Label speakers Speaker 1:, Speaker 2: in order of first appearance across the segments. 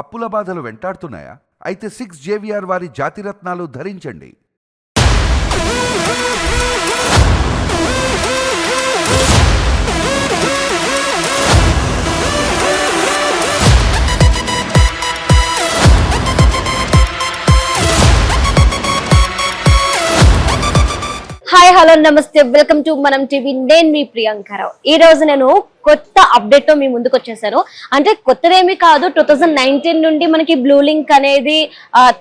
Speaker 1: అప్పుల బాధలు వెంటాడుతున్నాయా? అయితే సిక్స్ జేవిఆర్ వారి జాతిరత్నాలు ధరించండి.
Speaker 2: హాయ్ హలో నమస్తే. వెల్కమ్ టు మనం టీవీ నేను మీ ప్రియాంకరావు ఈ రోజు నేను కొత్త అప్డేట్తో మీ ముందుకు వచ్చేసారు. అంటే కొత్తదేమీ కాదు టూ థౌజండ్ నైన్టీన్ నుండి మనకి బ్లూ లింక్ అనేది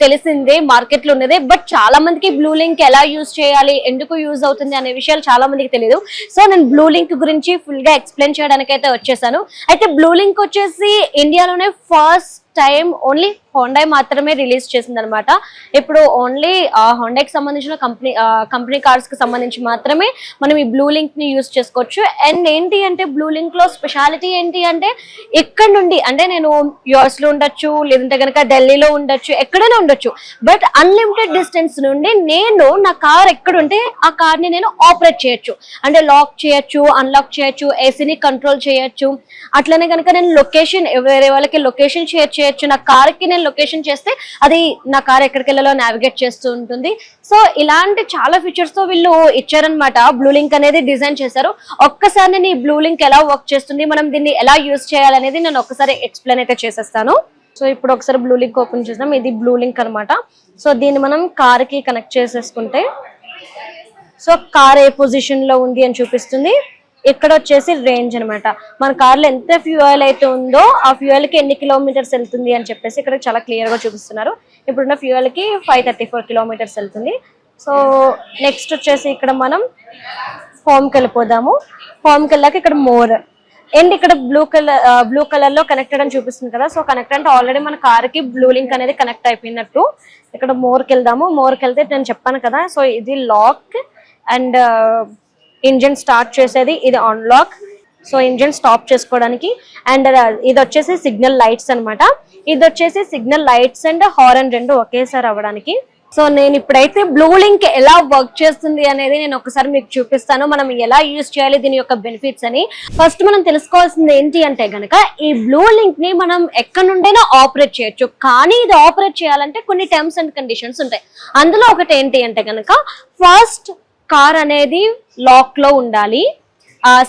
Speaker 2: తెలిసిందే మార్కెట్లో ఉన్నదే. బట్ చాలా మందికి బ్లూ లింక్ ఎలా యూజ్ చేయాలి ఎందుకు యూజ్ అవుతుంది అనే విషయాలు చాలా మందికి తెలియదు సో నేను బ్లూ లింక్ గురించి ఫుల్గా ఎక్స్ప్లెయిన్ చేయడానికి అయితే వచ్చేసాను. అయితే బ్లూ లింక్ వచ్చేసి ఇండియాలోనే ఫస్ట్ టైం ఓన్లీ హోండై మాత్రమే రిలీజ్ చేసింది అనమాట ఇప్పుడు ఓన్లీ హోండైకి సంబంధించిన కంపెనీ కంపెనీ కార్స్కి సంబంధించి మాత్రమే మనం ఈ బ్లూ లింక్ని యూజ్ చేసుకోవచ్చు. అండ్ ఏంటి అంటే బ్లూ లింక్ లో స్పెషాలిటీ ఏంటి అంటే ఇక్కడ నుండి అంటే నేను యుఎస్లో ఉండొచ్చు లేదంటే కనుక ఢిల్లీలో ఉండొచ్చు ఎక్కడైనా ఉండొచ్చు. బట్ అన్లిమిటెడ్ డిస్టెన్స్ నుండి నేను నా కార్ ఎక్కడుంటే ఆ కార్ని నేను ఆపరేట్ చేయొచ్చు. అంటే లాక్ చేయొచ్చు అన్లాక్ చేయొచ్చు ఏసీని కంట్రోల్ చేయొచ్చు. అట్లనే కనుక నేను లొకేషన్ వేరే వాళ్ళకి లొకేషన్ షేర్ చేయొచ్చు. నా కార్కి నేను లొకేషన్ చేస్తే అది నా కార్ ఎక్కడికి వెళ్ళాలో నావిగేట్ చేస్తూ ఉంటుంది. సో ఇలాంటి చాలా ఫీచర్స్తో వీళ్ళు ఇచ్చారనమాట బ్లూ లింక్ అనేది డిజైన్ చేశారు. ఒక్కసారి నేను ఈ బ్లూ లింక్ ఎలా వర్క్ చేస్తుంది. మనం దీన్ని ఎలా యూజ్ చేయాలనేది నేను ఒకసారి ఎక్స్ప్లెయిన్ అయితే చేసేస్తాను. సో ఇప్పుడు ఒకసారి బ్లూ లింక్ ఓపెన్ చేసాం ఇది బ్లూ లింక్ అన్నమాట. సో దీన్ని మనం కార్కి కనెక్ట్ చేసేసుకుంటే సో కార్ ఏ పొజిషన్లో ఉంది అని చూపిస్తుంది. ఇక్కడ వచ్చేసి రేంజ్ అనమాట మన కార్లో ఎంత ఫ్యూయల్ అయితే ఉందో ఆ ఫ్యూయల్కి ఎన్ని కిలోమీటర్స్ వెళ్తుంది అని చెప్పేసి ఇక్కడ చాలా క్లియర్గా చూపిస్తున్నారు. ఇప్పుడున్న ఫ్యూయల్కి ఫైవ్ థర్టీ ఫోర్ కిలోమీటర్స్ వెళ్తుంది. సో నెక్స్ట్ వచ్చేసి ఇక్కడ మనం హోమ్కి వెళ్ళిపోదాము. హోమ్కి వెళ్ళాక ఇక్కడ మోర్ అండ్ ఇక్కడ బ్లూ కలర్ బ్లూ కలర్లో కనెక్టెడ్ అని చూపిస్తుంది కదా. సో కనెక్ట్ అంటే ఆల్రెడీ మన కార్కి బ్లూ లింక్ అనేది కనెక్ట్ అయిపోయినట్టు. ఇక్కడ మోర్కి వెళ్దాము. మోర్కి వెళ్తే నేను చెప్పాను కదా. సో ఇది లాక్ అండ్ ఇంజిన్ స్టార్ట్ చేసేది. ఇది అన్లాక్ సో ఇంజిన్ స్టాప్ చేసుకోవడానికి. అండ్ uh, ఇది వచ్చేసి సిగ్నల్ లైట్స్ అన్నమాట. ఇది వచ్చేసి సిగ్నల్ లైట్స్ అండ్ హారన్ రెండు ఒకేసారి అవ్వడానికి. సో నేను ఇప్పుడైతే బ్లూ లింక్ ఎలా వర్క్ చేస్తుంది అనేది నేను ఒకసారి మీకు చూపిస్తాను. మనం ఎలా యూజ్ చేయాలి దీని యొక్క బెనిఫిట్స్ అని. ఫస్ట్ మనం తెలుసుకోవాల్సింది ఏంటి అంటే గనక ఈ బ్లూ లింక్ని మనం ఎక్కడి నుండైనా ఆపరేట్ చేయొచ్చు. కానీ ఇది ఆపరేట్ చేయాలంటే కొన్ని టర్మ్స్ అండ్ కండిషన్స్ ఉంటాయి. అందులో ఒకటి ఏంటి అంటే గనక ఫస్ట్ కార్ అనేది లాక్లో ఉండాలి.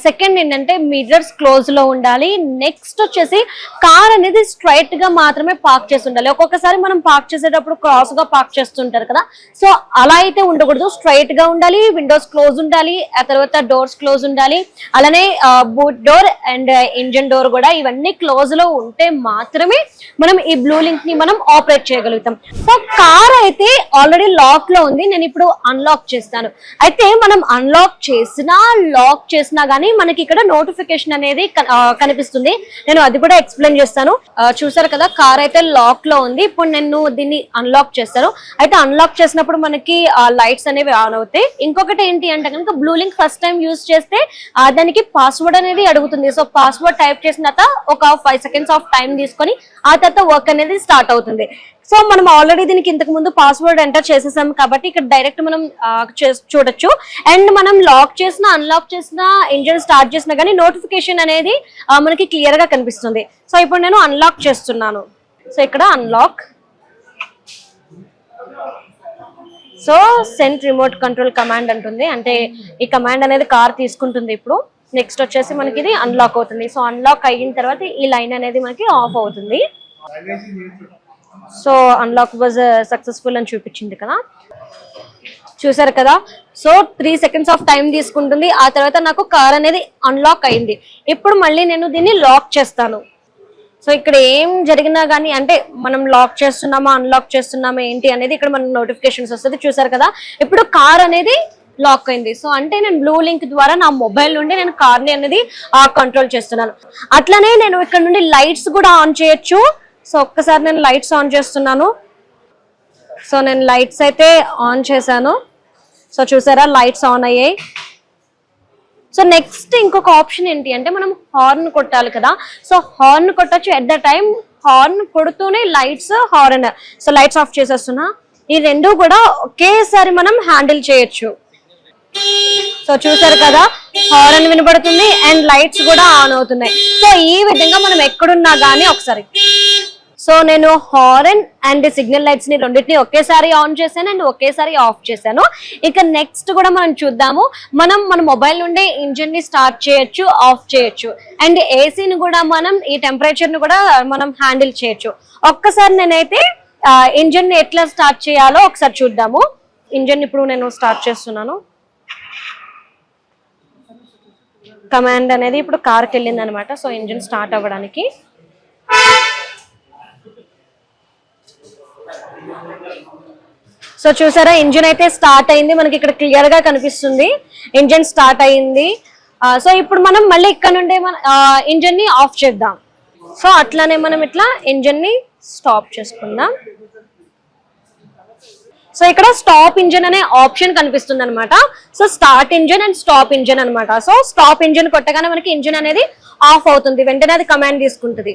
Speaker 2: సెకండ్ ఏంటంటే మిర్రర్స్ క్లోజ్లో ఉండాలి. నెక్స్ట్ వచ్చేసి కార్ అనేది స్ట్రైట్గా మాత్రమే పార్క్ చేసి ఉండాలి. ఒక్కొక్కసారి మనం పార్క్ చేసేటప్పుడు క్రాస్గా పార్క్ చేస్తుంటారు కదా. సో అలా అయితే ఉండకూడదు. స్ట్రైట్గా ఉండాలి విండోస్ క్లోజ్ ఉండాలి ఆ తర్వాత డోర్స్ క్లోజ్ ఉండాలి. అలానే boot door and engine door కూడా ఇవన్నీ క్లోజ్లో ఉంటే మాత్రమే మనం ఈ బ్లూ లింక్ని మనం ఆపరేట్ చేయగలుగుతాం. సో కార్ అయితే ఆల్రెడీ లాక్లో ఉంది. నేను ఇప్పుడు అన్లాక్ చేస్తాను. అయితే మనం అన్లాక్ చేసినా లాక్ చేసినా గానీ మనకి ఇక్కడ నోటిఫికేషన్ అనేది కనిపిస్తుంది. నేను అది కూడా ఎక్స్ప్లెయిన్ చేస్తాను. చూసారు కదా కార్ అయితే లాక్లో ఉంది. ఇప్పుడు నేను దీన్ని అన్లాక్ చేస్తాను. అయితే అన్లాక్ చేసినప్పుడు మనకి లైట్స్ అనేవి ఆన్ అవుతాయి. ఇంకొకటి ఏంటి అంటే కనుక blue link first time use చేస్తే దానికి పాస్వర్డ్ అనేది అడుగుతుంది. సో పాస్వర్డ్ టైప్ చేసిన తర్వాత ఒక ఫైవ్ సెకండ్స్ ఆఫ్ టైం తీసుకొని ఆ తర్వాత వర్క్ అనేది స్టార్ట్ అవుతుంది. సో మనం ఆల్రెడీ దీనికి ఇంతకు ముందు పాస్వర్డ్ ఎంటర్ చేసేసాం కాబట్టి ఇక్కడ డైరెక్ట్ మనం చూడొచ్చు. అండ్ మనం లాక్ చేసిన అన్లాక్ చేసిన ఇంజిన్ స్టార్ట్ చేసినా కానీ నోటిఫికేషన్ అనేది మనకి క్లియర్గా కనిపిస్తుంది. సో ఇప్పుడు నేను అన్లాక్ చేస్తున్నాను. సో ఇక్కడ unlock so sent remote control command అంటుంది. అంటే ఈ కమాండ్ అనేది కార్ తీసుకుంటుంది ఇప్పుడు. నెక్స్ట్ వచ్చేసి మనకి ఇది అన్లాక్ అవుతుంది. సో అన్లాక్ అయిన తర్వాత ఈ లైన్ అనేది మనకి ఆఫ్ అవుతుంది. సో అన్లాక్ వాజ్ సక్సెస్ఫుల్ అని చూపించింది కదా. చూసారు కదా? So three seconds of time తీసుకుంటుంది. ఆ తర్వాత నాకు కార్ అనేది అన్లాక్ అయింది. ఇప్పుడు మళ్ళీ నేను దీన్ని లాక్ చేస్తాను. సో ఇక్కడ ఏం జరిగినా కానీ అంటే మనం లాక్ చేస్తున్నామా అన్లాక్ చేస్తున్నామా ఏంటి అనేది ఇక్కడ మనం నోటిఫికేషన్స్ వస్తుంది. చూసారు కదా? ఇప్పుడు కార్ అనేది లాక్ అయింది. సో అంటే నేను బ్లూ లింక్ ద్వారా నా మొబైల్ నుండి నేను కార్ని అనేది కంట్రోల్ చేస్తున్నాను. అట్లనే నేను ఇక్కడ నుండి లైట్స్ కూడా ఆన్ చేయొచ్చు. సో ఒక్కసారి నేను లైట్స్ ఆన్ చేస్తున్నాను. సో నేను లైట్స్ అయితే ఆన్ చేశాను. సో చూసారా లైట్స్ ఆన్ అయ్యాయి. సో నెక్స్ట్ ఇంకొక ఆప్షన్ ఏంటి అంటే మనం హార్న్ కొట్టాలి కదా. సో హార్న్ కొట్టచ్చు. ఎట్ ద టైం హార్న్ కొడుతూనే lights horn. So lights off చేసేస్తున్నా. ఈ రెండు కూడా ఒకేసారి మనం హ్యాండిల్ చేయొచ్చు. సో చూసారు కదా హారన్ వినబడుతుంది అండ్ లైట్స్ కూడా ఆన్ అవుతున్నాయి. సో ఈ విధంగా మనం ఎక్కడున్నా గానీ ఒకసారి. సో నేను హారన్ అండ్ సిగ్నల్ లైట్స్ని రెండింటిని ఒకేసారి ఆన్ చేశాను అండ్ ఒకేసారి ఆఫ్ చేశాను. ఇక నెక్స్ట్ కూడా మనం చూద్దాము. మనం మన మొబైల్ నుండి ఇంజిన్ని స్టార్ట్ చేయొచ్చు ఆఫ్ చేయొచ్చు. అండ్ ఏసీని కూడా మనం ఈ టెంపరేచర్ని కూడా మనం హ్యాండిల్ చేయొచ్చు. ఒక్కసారి నేనైతే ఇంజిన్ని ఎట్లా స్టార్ట్ చేయాలో ఒకసారి చూద్దాము. ఇంజిన్ ఇప్పుడు నేను స్టార్ట్ చేస్తున్నాను. కమాండ్ అనేది ఇప్పుడు కార్కి వెళ్ళింది అనమాట సో ఇంజిన్ స్టార్ట్ అవ్వడానికి. సో చూసారా ఇంజిన్ అయితే స్టార్ట్ అయింది. మనకి ఇక్కడ క్లియర్గా కనిపిస్తుంది. ఇంజిన్ స్టార్ట్ అయింది. సో ఇప్పుడు మనం మళ్ళీ ఇక్కడ నుండి మన ఇంజిన్ని ఆఫ్ చేద్దాం. సో అట్లానే మనం ఇట్లా ఇంజిన్ని స్టాప్ చేసుకుందాం. సో ఇక్కడ స్టాప్ ఇంజన్ అనే ఆప్షన్ కనిపిస్తుంది అనమాట so start engine and stop engine అన్నమాట. సో స్టాప్ ఇంజన్ కొట్టగానే మనకి ఇంజన్ అనేది ఆఫ్ అవుతుంది. వెంటనే అది కమాండ్ తీసుకుంటుంది.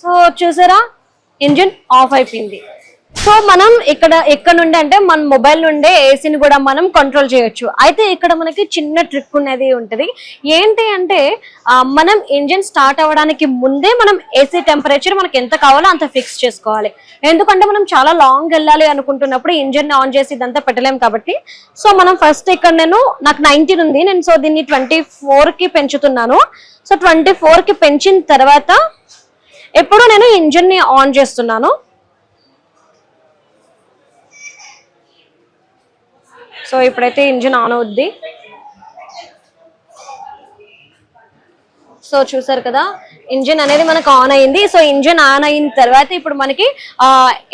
Speaker 2: సో చూసారా? ఇంజన్ ఆఫ్ అయిపోయింది. సో మనం ఇక్కడ ఎక్కడ నుండి అంటే మన మొబైల్ నుండే ఏసీని కూడా మనం కంట్రోల్ చేయొచ్చు. అయితే ఇక్కడ మనకి చిన్న ట్రిక్ ఉన్నది ఉంటుంది. ఏంటి అంటే మనం ఇంజిన్ స్టార్ట్ అవ్వడానికి ముందే మనం ఏసీ టెంపరేచర్ మనకి ఎంత కావాలో అంత ఫిక్స్ చేసుకోవాలి. ఎందుకంటే మనం చాలా లాంగ్ వెళ్ళాలి అనుకుంటున్నప్పుడు ఇంజిన్ ఆన్ చేసి ఇదంతా పెట్టలేము కాబట్టి. సో మనం ఫస్ట్ ఇక్కడ నేను నాకు నైన్టీన్ ఉంది. నేను సో దీన్ని ట్వంటీ కి పెంచుతున్నాను. సో ట్వంటీ కి పెంచిన తర్వాత ఎప్పుడు నేను ఇంజిన్ని ఆన్ చేస్తున్నాను. సో ఇప్పుడైతే ఇంజిన్ ఆన్ అవుద్ది. సో చూసారు కదా ఇంజిన్ అనేది మనకు ఆన్ అయింది. సో ఇంజిన్ ఆన్ అయిన తర్వాత ఇప్పుడు మనకి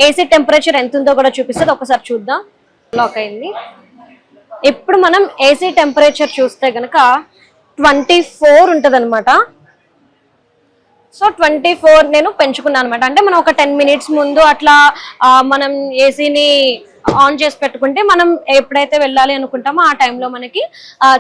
Speaker 2: ఏసీ టెంపరేచర్ ఎంత ఉందో కూడా చూపిస్తుంది. ఒకసారి చూద్దాం. లాక్ అయింది. ఇప్పుడు మనం ఏసీ టెంపరేచర్ చూస్తే కనుక ట్వంటీ ఫోర్ ఉంటుంది అనమాట సో ట్వంటీ ఫోర్ నేను పెంచుకున్నాను అనమాట అంటే మనం ఒక టెన్ మినిట్స్ ముందు అట్లా మనం ఏసీని ఆన్ చేసి పెట్టుకుంటే మనం ఎప్పుడైతే వెళ్ళాలి అనుకుంటామో ఆ టైంలో మనకి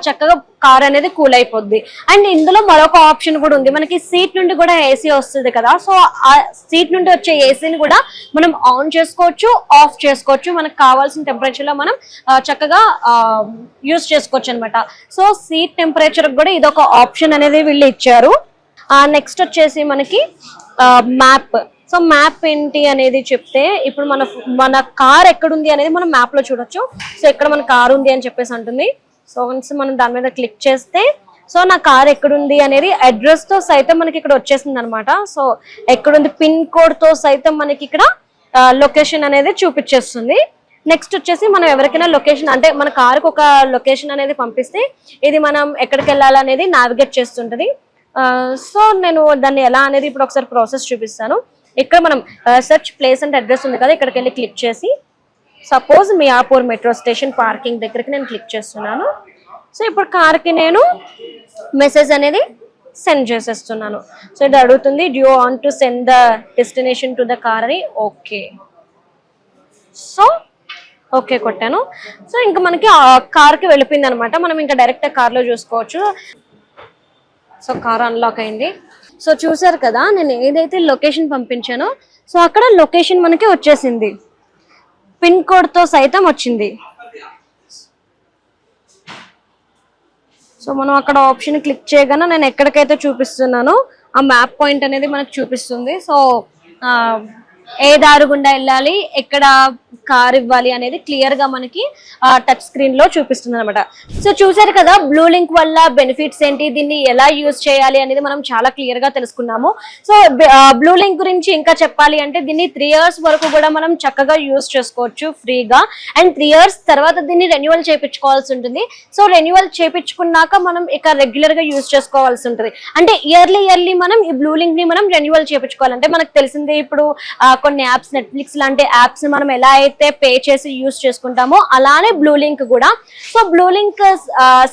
Speaker 2: చక్కగా కార్ అనేది కూల్ అయిపోద్ది. అండ్ ఇందులో మరొక ఆప్షన్ కూడా ఉంది. మనకి సీట్ నుండి కూడా ఏసీ వస్తుంది కదా. సో ఆ సీట్ నుండి వచ్చే ఏసీని కూడా మనం ఆన్ చేసుకోవచ్చు ఆఫ్ చేసుకోవచ్చు. మనకు కావాల్సిన టెంపరేచర్లో మనం చక్కగా యూస్ చేసుకోవచ్చు అనమాట సో సీట్ టెంపరేచర్ కూడా ఇదొక ఆప్షన్ అనేది వీళ్ళు ఇచ్చారు. నెక్స్ట్ వచ్చేసి మనకి మ్యాప్ సో మ్యాప్ ఏంటి అనేది చెప్తే ఇప్పుడు మన మన కార్ ఎక్కడుంది అనేది మనం మ్యాప్లో చూడొచ్చు. సో ఎక్కడ మన కార్ ఉంది అని చెప్పేసి అంటుంది. సో వన్స్ మనం దాని మీద క్లిక్ చేస్తే సో నా కార్ ఎక్కడుంది అనేది అడ్రస్తో సైతం మనకి ఇక్కడ వచ్చేసింది అనమాట సో ఎక్కడుంది పిన్ కోడ్తో సైతం మనకి ఇక్కడ లొకేషన్ అనేది చూపించేస్తుంది. నెక్స్ట్ వచ్చేసి మనం ఎవరికైనా లొకేషన్ అంటే మన కారుకు ఒక లొకేషన్ అనేది పంపిస్తే ఇది మనం ఎక్కడికి వెళ్ళాలనేది నావిగేట్ చేస్తుంటది. సో నేను దాన్ని ఎలా అనేది ఇప్పుడు ఒకసారి ప్రాసెస్ చూపిస్తాను. ఇక్కడ మనం సెర్చ్ ప్లేస్ అండ్ అడ్రస్ ఉంది కదా ఇక్కడికి వెళ్ళి క్లిక్ చేసి suppose Miyapur metro station parking దగ్గరికి నేను క్లిక్ చేస్తున్నాను. సో ఇప్పుడు కార్కి నేను మెసేజ్ అనేది సెండ్ చేసేస్తున్నాను. సో ఇది అడుగుతుంది do you want to send the destination to the car అని. ఓకే సో ఓకే కొట్టాను. సో ఇంకా మనకి కార్కి వెళ్ళిపోయింది అనమాట మనం ఇంకా డైరెక్ట్ కార్లో చూసుకోవచ్చు. సో కార్ అన్లాక్ అయింది. సో చూసారు కదా నేను ఏదైతే లొకేషన్ పంపించానో సో అక్కడ లొకేషన్ మనకి వచ్చేసింది. పిన్ కోడ్తో సైతం వచ్చింది. సో మనం అక్కడ ఆప్షన్ క్లిక్ చేయగానే నేను ఎక్కడికైతే చూపిస్తున్నానో ఆ మ్యాప్ పాయింట్ అనేది మనకు చూపిస్తుంది. సో ఏ దారి గుండా వెళ్ళాలి ఎక్కడ కార్ ఇవ్వాలి అనేది క్లియర్గా మనకి టచ్ స్క్రీన్లో చూపిస్తుంది అనమాట సో చూసారు కదా బ్లూ లింక్ వల్ల బెనిఫిట్స్ ఏంటి దీన్ని ఎలా యూజ్ చేయాలి అనేది మనం చాలా క్లియర్గా తెలుసుకున్నాము. సో బ్లూ లింక్ గురించి ఇంకా చెప్పాలి అంటే దీన్ని త్రీ ఇయర్స్ వరకు కూడా మనం చక్కగా యూజ్ చేసుకోవచ్చు ఫ్రీగా అండ్ త్రీ ఇయర్స్ తర్వాత దీన్ని రెన్యువల్ చేయించుకోవాల్సి ఉంటుంది. సో రెన్యువల్ చేయించుకున్నాక మనం ఇక రెగ్యులర్గా యూజ్ చేసుకోవాల్సి ఉంటుంది. అంటే ఇయర్లీ ఇయర్లీ మనం ఈ బ్లూ లింక్ని మనం రెన్యువల్ చేయించుకోవాలంటే మనకు తెలిసిందే ఇప్పుడు ఆ, కొన్ని యాప్స్ నెట్ఫ్లిక్స్ లాంటి యాప్స్ మనం ఎలా అయితే పే చేసి యూజ్ చేసుకుంటామో అలానే బ్లూ లింక్ కూడా. సో బ్లూ లింక్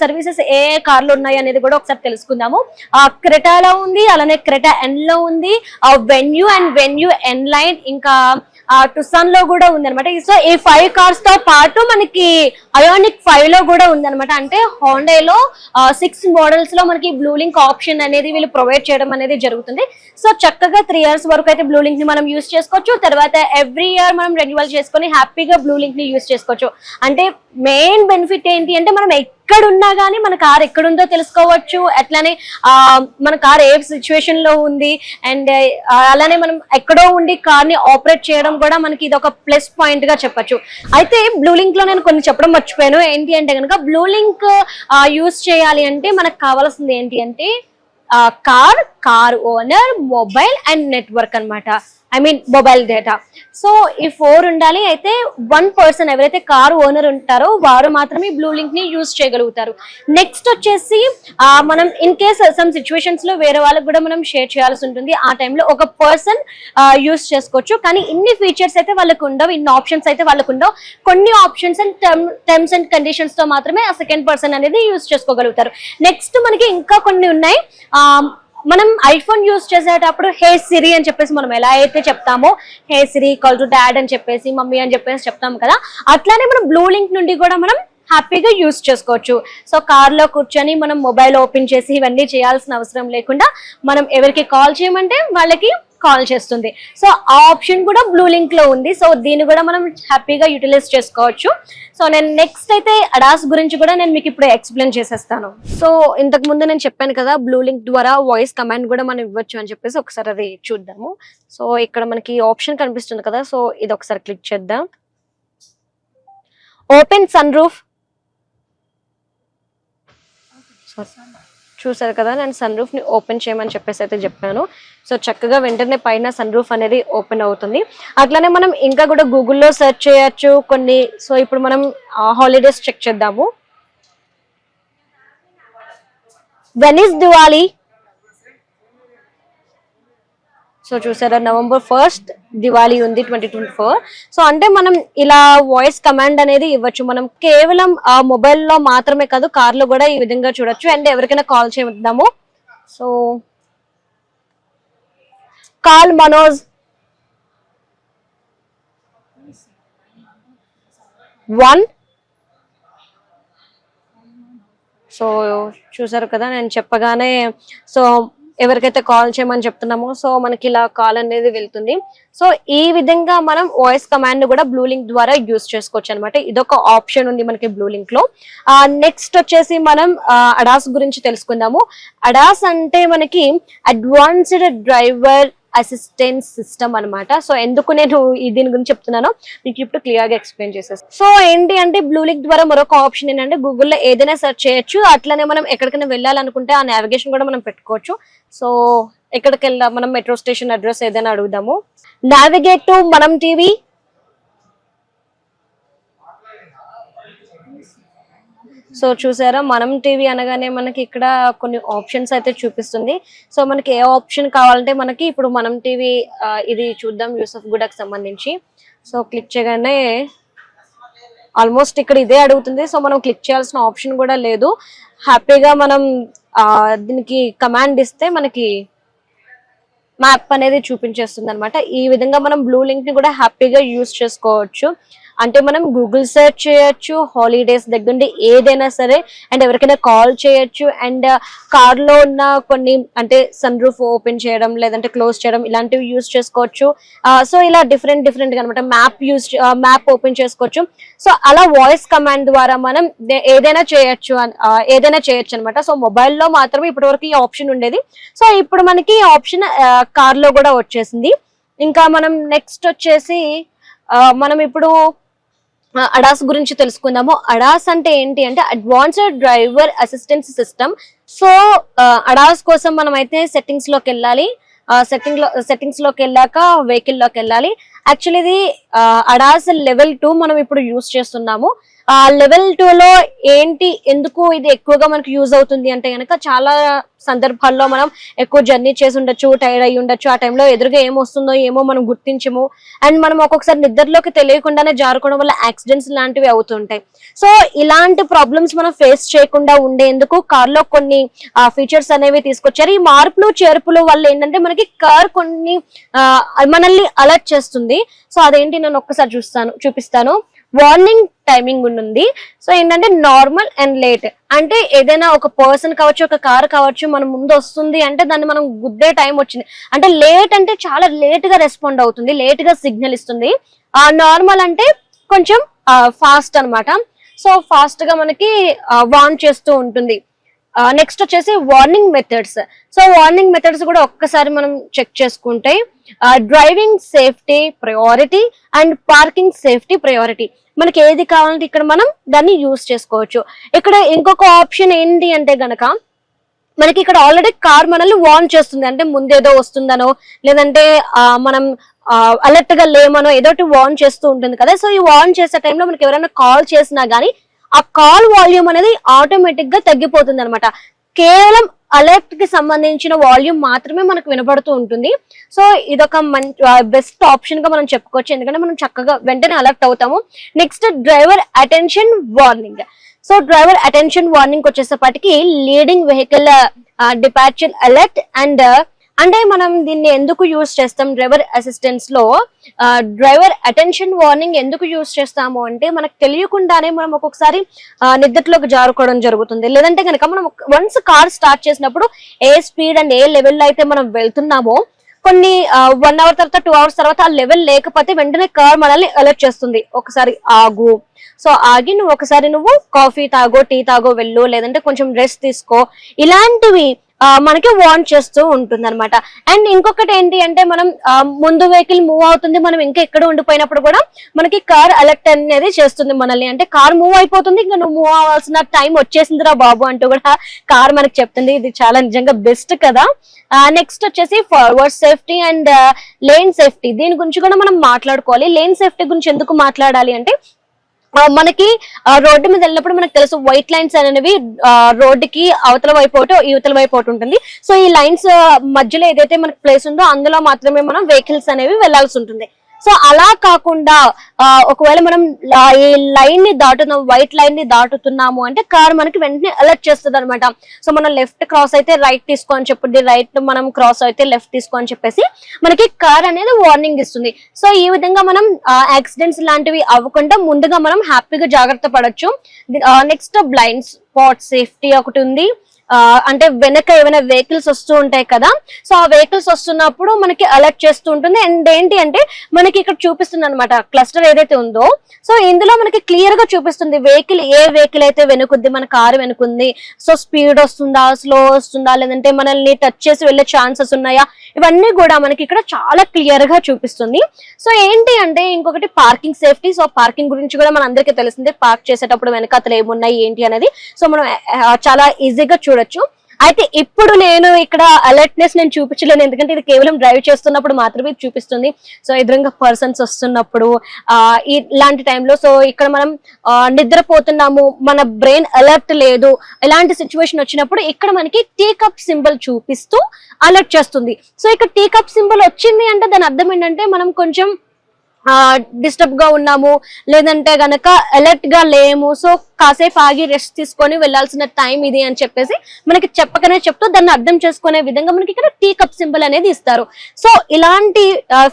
Speaker 2: సర్వీసెస్ ఏ ఏ కార్లు ఉన్నాయి అనేది కూడా ఒకసారి తెలుసుకుందాము. ఆ క్రెటాలో ఉంది అలానే క్రెటా ఎన్లో ఉంది Venue and Venue N Line ఇంకా టుసన్లో కూడా ఉంది అనమాట సో ఈ ఫైవ్ కార్స్తో పాటు మనకి అయోనిక్ ఫైవ్లో కూడా ఉందనమాట అంటే హోండేలో సిక్స్ మోడల్స్లో మనకి బ్లూ లింక్ ఆప్షన్ అనేది వీళ్ళు ప్రొవైడ్ చేయడం అనేది జరుగుతుంది. సో చక్కగా త్రీ ఇయర్స్ వరకు అయితే బ్లూ లింక్ని మనం యూస్ చేసుకోవచ్చు. తర్వాత ఎవ్రీ ఇయర్ మనం రెన్యువల్ చేసుకొని హ్యాపీగా బ్లూ లింక్ని యూస్ చేసుకోవచ్చు. అంటే మెయిన్ బెనిఫిట్ ఏంటి అంటే మనం ఎక్కడున్నా గానీ మన కార్ ఎక్కడుందో తెలుసుకోవచ్చు. అట్లానే ఆ మన కార్ ఏ సిచ్యువేషన్లో ఉంది అండ్ అలానే మనం ఎక్కడో ఉండి కార్ని ఆపరేట్ చేయడం కూడా మనకి ఇది ఒక ప్లస్ పాయింట్గా చెప్పొచ్చు. అయితే బ్లూ లింక్లో నేను కొన్ని చెప్పడం మర్చిపోయాను. ఏంటి అంటే కనుక బ్లూ లింక్ యూస్ చేయాలి అంటే మనకు కావాల్సింది ఏంటి అంటే car car owner mobile and network అన్నమాట. I mean mobile data so ఈ ఫోర్ ఉండాలి. అయితే వన్ పర్సన్ ఎవరైతే కార్ ఓనర్ ఉంటారో వారు మాత్రమే బ్లూ లింక్ని యూజ్ చేయగలుగుతారు. నెక్స్ట్ వచ్చేసి మనం ఇన్ కేస్ సమ్ సిచ్యువేషన్స్లో వేరే వాళ్ళకి కూడా మనం షేర్ చేయాల్సి ఉంటుంది. ఆ టైంలో ఒక పర్సన్ యూజ్ చేసుకోవచ్చు. కానీ ఇన్ని ఫీచర్స్ అయితే వాళ్ళకు ఉండవు ఇన్ని ఆప్షన్స్ అయితే వాళ్ళకు ఉండవు. కొన్ని ఆప్షన్స్ అండ్ టర్మ్స్ అండ్ కండిషన్స్తో మాత్రమే ఆ సెకండ్ పర్సన్ అనేది యూజ్ చేసుకోగలుగుతారు. నెక్స్ట్ మనకి ఇంకా కొన్ని ఉన్నాయి. మనం ఐఫోన్ యూస్ చేసేటప్పుడు హే సిరి అని చెప్పేసి మనం ఎలా అయితే చెప్తామో hey Siri call to dad అని చెప్పేసి మమ్మీ అని చెప్పేసి చెప్తాం కదా అట్లానే మనం బ్లూ లింక్ నుండి కూడా మనం హ్యాపీగా యూస్ చేసుకోవచ్చు. సో కార్లో కూర్చొని మనం మొబైల్ ఓపెన్ చేసి ఇవన్నీ చేయాల్సిన అవసరం లేకుండా మనం ఎవరికి కాల్ చేయమంటే వాళ్ళకి కాల్ చేస్తుంది. సో ఆ ఆప్షన్ కూడా బ్లూ లింక్లో ఉంది. సో దీన్ని కూడా మనం హ్యాపీగా యూటిలైజ్ చేసుకోవచ్చు. సో నేను నెక్స్ట్ అయితే అడాస్ గురించి కూడా నేను మీకు ఇప్పుడు ఎక్స్ప్లెయిన్ చేసేస్తాను. సో ఇంతకు ముందు నేను చెప్పాను కదా బ్లూ లింక్ ద్వారా వాయిస్ కమాండ్ కూడా మనం ఇవ్వచ్చు అని చెప్పేసి ఒకసారి అది చూద్దాము. సో ఇక్కడ మనకి ఆప్షన్ కనిపిస్తుంది కదా సో ఇది ఒకసారి క్లిక్ చేద్దాం. ఓపెన్ సన్ రూఫ్ చూసారు కదా నేను సన్ రూఫ్ని ఓపెన్ చేయమని చెప్పేసి అయితే చెప్పాను. సో చక్కగా వెంటనే పైన సన్ రూఫ్ అనేది ఓపెన్ అవుతుంది. అట్లానే మనం ఇంకా కూడా గూగుల్లో సెర్చ్ చేయొచ్చు. కొన్ని సో ఇప్పుడు మనం హాలిడేస్ చెక్ చేద్దాము. వెనిస్ దివాలి సో చూసారా నవంబర్ ఫస్ట్ దివాళీ ఉంది ట్వంటీ ట్వంటీ ఫోర్. సో అంటే మనం ఇలా వాయిస్ కమాండ్ అనేది ఇవ్వచ్చు. మనం కేవలం ఆ మొబైల్లో మాత్రమే కాదు కార్లో కూడా ఈ విధంగా చూడొచ్చు. అండ్ ఎవరికైనా కాల్ చేద్దాము. So call Manoj. One. So చూసారు కదా నేను చెప్పగానే సో ఎవరికైతే కాల్ చేయమని చెప్తున్నామో సో మనకి ఇలా కాల్ అనేది వెళ్తుంది. సో ఈ విధంగా మనం వాయిస్ కమాండ్ కూడా బ్లూ లింక్ ద్వారా యూస్ చేసుకోవచ్చు అనమాట ఇదొక ఆప్షన్ ఉంది మనకి బ్లూ లింక్లో. నెక్స్ట్ వచ్చేసి మనం అడాస్ గురించి తెలుసుకుందాము. అడాస్ అంటే మనకి అడ్వాన్స్డ్ డ్రైవర్ అసిస్టెంట్ సిస్టమ్ అన్నమాట. సో ఎందుకు నేను దీని గురించి చెప్తున్నానో మీకు ఇప్పుడు క్లియర్గా ఎక్స్ప్లెయిన్ చేసేస్తాను సో ఏంటి అంటే బ్లూ లింక్ ద్వారా మరొక ఆప్షన్ ఏంటంటే గూగుల్లో ఏదైనా సెర్చ్ చేయొచ్చు. అట్లనే మనం ఎక్కడికైనా వెళ్ళాలనుకుంటే ఆ నావిగేషన్ కూడా మనం పెట్టుకోవచ్చు. సో ఎక్కడికి వెళ్ళా మనం మెట్రో స్టేషన్ అడ్రస్ ఏదైనా అడుగుదాము. Navigate to Manam TV so చూసారా మనం టీవీ అనగానే మనకి ఇక్కడ కొన్ని ఆప్షన్స్ అయితే చూపిస్తుంది. సో మనకి ఏ ఆప్షన్ కావాలంటే మనకి ఇప్పుడు మనం టీవీ ఇది చూద్దాం యూసఫ్ గుడకి సంబంధించి. సో క్లిక్ చేయగానే ఆల్మోస్ట్ ఇక్కడ ఇదే అడుగుతుంది. సో మనం క్లిక్ చేయాల్సిన ఆప్షన్ కూడా లేదు. హ్యాపీగా మనం దీనికి కమాండ్ ఇస్తే మనకి మ్యాప్ అనేది చూపించేస్తుంది అనమాట ఈ విధంగా మనం బ్లూ లింక్ని కూడా హ్యాపీగా యూస్ చేసుకోవచ్చు. అంటే మనం గూగుల్ సెర్చ్ చేయొచ్చు హాలిడేస్ దగ్గర ఏదైనా సరే అండ్ ఎవరికైనా కాల్ చేయొచ్చు అండ్ uh, కార్లో ఉన్న కొన్ని అంటే సన్ రూఫ్ ఓపెన్ చేయడం లేదంటే క్లోజ్ చేయడం ఇలాంటివి యూస్ చేసుకోవచ్చు. Uh, సో ఇలా డిఫరెంట్ డిఫరెంట్గా అనమాట మ్యాప్ యూస్ మ్యాప్ ఓపెన్ చేసుకోవచ్చు. సో అలా వాయిస్ కమాండ్ ద్వారా మనం ఏదైనా చేయొచ్చు uh, ఏదైనా చేయొచ్చు అనమాట సో మొబైల్లో మాత్రమే ఇప్పటి వరకు ఈ ఆప్షన్ ఉండేది. సో ఇప్పుడు మనకి ఈ ఆప్షన్ కార్లో కూడా వచ్చేసింది. ఇంకా మనం నెక్స్ట్ వచ్చేసి మనం ఇప్పుడు అడాస్ గురించి తెలుసుకుందాము. అడాస్ అంటే ఏంటి అంటే advanced driver assistance system so ADAS కోసం మనం అయితే సెట్టింగ్స్లోకి వెళ్ళాలి. సెట్టింగ్లో సెట్టింగ్స్లోకి వెళ్ళాక వెహికల్లోకి వెళ్ళాలి. యాక్చువల్లీ ఇది అడాస్ లెవెల్ టూ మనం ఇప్పుడు యూస్ చేస్తున్నాము. ఆ లెవెల్ టూ లో ఏంటి ఎందుకు ఇది ఎక్కువగా మనకు యూజ్ అవుతుంది అంటే కనుక చాలా సందర్భాల్లో మనం ఎక్కువ జర్నీ చేసి ఉండొచ్చు టైర్డ్ అయ్యి ఉండొచ్చు. ఆ టైంలో ఎదురుగా ఏమొస్తుందో ఏమో మనం గుర్తించము. అండ్ మనం ఒక్కొక్కసారి నిద్రలోకి తెలియకుండానే జారుకోవడం వల్ల యాక్సిడెంట్స్ లాంటివి అవుతుంటాయి సో ఇలాంటి ప్రాబ్లమ్స్ మనం ఫేస్ చేయకుండా ఉండేందుకు కార్లో కొన్ని ఫీచర్స్ అనేవి తీసుకొచ్చారు. ఈ మార్పులు చేర్పులు వల్ల ఏంటంటే మనకి కార్ కొన్ని మనల్ని అలర్ట్ చేస్తుంది. సో అదేంటి నేను ఒక్కసారి చూస్తాను చూపిస్తాను. వార్నింగ్ టైమింగ్ ఉంది సో ఏంటంటే నార్మల్ అండ్ లేట్ అంటే ఏదైనా ఒక పర్సన్ కావచ్చు ఒక కార్ కావచ్చు మన ముందు వస్తుంది అంటే దాన్ని మనం గుద్దే టైం వచ్చింది. అంటే లేట్ అంటే చాలా లేట్గా రెస్పాండ్ అవుతుంది లేట్గా సిగ్నల్ ఇస్తుంది. ఆ నార్మల్ అంటే కొంచెం ఫాస్ట్ అనమాట సో ఫాస్ట్గా మనకి వార్న్ చేస్తూ ఉంటుంది. నెక్స్ట్ వచ్చేసి warning methods so warning methods కూడా ఒక్కసారి మనం చెక్ చేసుకుంటే driving safety priority and parking safety priority మనకి ఏది కావాలంటే ఇక్కడ మనం దాన్ని యూస్ చేసుకోవచ్చు. ఇక్కడ ఇంకొక ఆప్షన్ ఏంటి అంటే గనక మనకి ఇక్కడ ఆల్రెడీ కార్ మనల్ని వార్న్ చేస్తుంది. అంటే ముందేదో వస్తుందనో లేదంటే మనం అలర్ట్గా లేమనో ఏదో ఒకటి వార్న్ చేస్తూ ఉంటుంది కదా. సో ఈ వార్న్ చేసే టైంలో మనకి ఎవరైనా కాల్ చేసినా గానీ ఆ కాల్ వాల్యూమ్ అనేది ఆటోమేటిక్గా తగ్గిపోతుంది అనమాట కేవలం అలర్ట్కి సంబంధించిన వాల్యూమ్ మాత్రమే మనకు వినపడుతూ ఉంటుంది. సో ఇదొక మంచి బెస్ట్ ఆప్షన్గా మనం చెప్పుకోవచ్చు. ఎందుకంటే మనం చక్కగా వెంటనే అలర్ట్ అవుతాము. Next driver attention warning so driver attention warning వచ్చేసేపటికి leading vehicle departure alert and అంటే మనం దీన్ని ఎందుకు యూజ్ చేస్తాం? డ్రైవర్ అసిస్టెన్స్లో డ్రైవర్ అటెన్షన్ వార్నింగ్ ఎందుకు యూజ్ చేస్తాము అంటే మనకు తెలియకుండానే మనం ఒక్కొక్కసారి నిద్రలోకి జారుకోవడం జరుగుతుంది. లేదంటే కనుక మనం వన్స్ కార్ స్టార్ట్ చేసినప్పుడు ఏ స్పీడ్ అండ్ ఏ లెవెల్లో అయితే మనం వెళ్తున్నామో కొన్ని వన్ అవర్ తర్వాత టూ అవర్స్ తర్వాత ఆ లెవెల్ లేకపోతే వెంటనే కార్ మనల్ని అలర్ట్ చేస్తుంది. ఒకసారి ఆగు. సో ఆగి నువ్వు ఒకసారి నువ్వు కాఫీ తాగో టీ తాగో వెళ్ళు. లేదంటే కొంచెం రెస్ట్ తీసుకో. ఇలాంటివి మనకి వార్న్ చేస్తూ ఉంటుంది అనమాట అండ్ ఇంకొకటి ఏంటి అంటే మనం ముందు వెహికల్ మూవ్ అవుతుంది మనం ఇంకా ఎక్కడ ఉండిపోయినప్పుడు కూడా మనకి కార్ అలర్ట్ అనేది చేస్తుంది మనల్ని. అంటే కార్ మూవ్ అయిపోతుంది ఇంకా నువ్వు మూవ్ అవ్వాల్సిన టైం వచ్చేసిందిరా బాబు అంటూ కూడా కార్ మనకి చెప్తుంది. ఇది చాలా నిజంగా బెస్ట్ కదా. నెక్స్ట్ వచ్చేసి forward safety and lane safety దీని గురించి కూడా మనం మాట్లాడుకోవాలి. లేన్ సేఫ్టీ గురించి ఎందుకు మాట్లాడాలి అంటే మనకి రోడ్డు మీద వెళ్ళినప్పుడు మనకు తెలుసు వైట్ లైన్స్ అనేవి రోడ్డుకి అవతల వైపు ఒకటి ఇవతల వైపు ఒకటి ఉంటుంది. సో ఈ లైన్స్ మధ్యలో ఏదైతే మనకి ప్లేస్ ఉందో అందులో మాత్రమే మనం వెహికల్స్ అనేవి వెళ్ళాల్సి ఉంటుంది. సో అలా కాకుండా ఒకవేళ మనం ఈ లైన్ని దాటుతున్నాం వైట్ లైన్ని దాటుతున్నాము అంటే కార్ మనకి వెంటనే అలర్ట్ చేస్తుంది అనమాట సో మనం లెఫ్ట్ క్రాస్ అయితే రైట్ తీసుకో అని చెప్పుద్ది రైట్ మనం క్రాస్ అయితే లెఫ్ట్ తీసుకో అని చెప్పేసి మనకి కార్ అనేది వార్నింగ్ ఇస్తుంది. సో ఈ విధంగా మనం యాక్సిడెంట్స్ లాంటివి అవ్వకుండా ముందుగా మనం హ్యాపీగా జాగ్రత్త పడచ్చు. నెక్స్ట్ బ్లైండ్ స్పాట్ సేఫ్టీ ఒకటి ఉంది. అంటే వెనక ఏమైనా వెహికల్స్ వస్తూ ఉంటాయి కదా సో ఆ వెహికల్స్ వస్తున్నప్పుడు మనకి అలర్ట్ చేస్తూ ఉంటుంది. అండ్ ఏంటి అంటే మనకి ఇక్కడ చూపిస్తుంది అనమాట క్లస్టర్ ఏదైతే ఉందో. సో ఇందులో మనకి క్లియర్గా చూపిస్తుంది వెహికల్ ఏ వెహికల్ అయితే వెనుకుంది మన కారు వెనుకుంది. సో స్పీడ్ వస్తుందా స్లో వస్తుందా లేదంటే మనల్ని టచ్ చేసి వెళ్ళే ఛాన్సెస్ ఉన్నాయా? ఇవన్నీ కూడా మనకి ఇక్కడ చాలా క్లియర్గా చూపిస్తుంది. సో ఏంటి అంటే ఇంకొకటి పార్కింగ్ సేఫ్టీ సో పార్కింగ్ గురించి కూడా మన అందరికీ తెలిసిందే పార్క్ చేసేటప్పుడు వెనకాతలు ఏమున్నాయి ఏంటి అనేది. సో మనం చాలా ఈజీగా చూడొచ్చు. అయితే ఇప్పుడు నేను ఇక్కడ అలర్ట్నెస్ నేను చూపించలేను. ఎందుకంటే ఇది కేవలం డ్రైవ్ చేస్తున్నప్పుడు మాత్రమే చూపిస్తుంది. సో ఎదురుగా పర్సన్స్ వస్తున్నప్పుడు ఆ ఇలాంటి టైంలో సో ఇక్కడ మనం నిద్రపోతున్నాము. మన బ్రెయిన్ అలర్ట్ లేదు. ఇలాంటి సిచ్యువేషన్ వచ్చినప్పుడు ఇక్కడ మనకి టీ కప్ సింబల్ చూపిస్తూ అలర్ట్ చేస్తుంది. సో ఇక్కడ టీ కప్ సింబల్ వచ్చింది అంటే దాని అర్థం ఏంటంటే మనం కొంచెం డిస్టర్బ్గా ఉన్నాము లేదంటే గనక అలర్ట్గా లేము. సో కాసేపు ఆగి రెస్ట్ తీసుకొని వెళ్ళాల్సిన టైం ఇది అని చెప్పేసి మనకి చెప్పకనే చెప్తూ దాన్ని అర్థం చేసుకునే విధంగా మనకి ఇక్కడ టీ కప్ సింబల్ అనేది ఇస్తారు. సో ఇలాంటి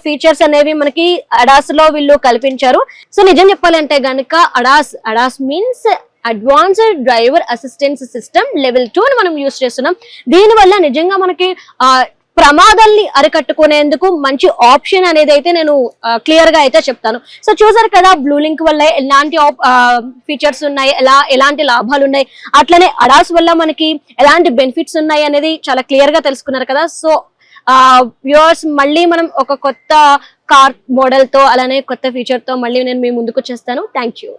Speaker 2: ఫీచర్స్ అనేవి మనకి అడాస్లో వీళ్ళు కల్పించారు. సో నిజం చెప్పాలంటే గనక ADAS ADAS means advanced driver assistance system level two అని మనం యూస్ చేస్తున్నాం. దీని వల్ల నిజంగా మనకి ఆ ప్రమాదాల్ని అరికట్టుకునేందుకు మంచి ఆప్షన్ అనేది అయితే నేను క్లియర్గా అయితే చెప్తాను. సో చూసారు కదా బ్లూ లింక్ వల్ల ఎలాంటి ఫీచర్స్ ఉన్నాయి ఎలా ఎలాంటి లాభాలు ఉన్నాయి అట్లనే అడాస్ వల్ల మనకి ఎలాంటి బెనిఫిట్స్ ఉన్నాయి అనేది చాలా క్లియర్గా తెలుసుకున్నారు కదా. సో వ్యూవర్స్ మళ్ళీ మనం ఒక కొత్త కార్ మోడల్తో అలానే కొత్త ఫీచర్తో మళ్ళీ నేను మీ ముందుకు వచ్చేస్తాను థ్యాంక్ యూ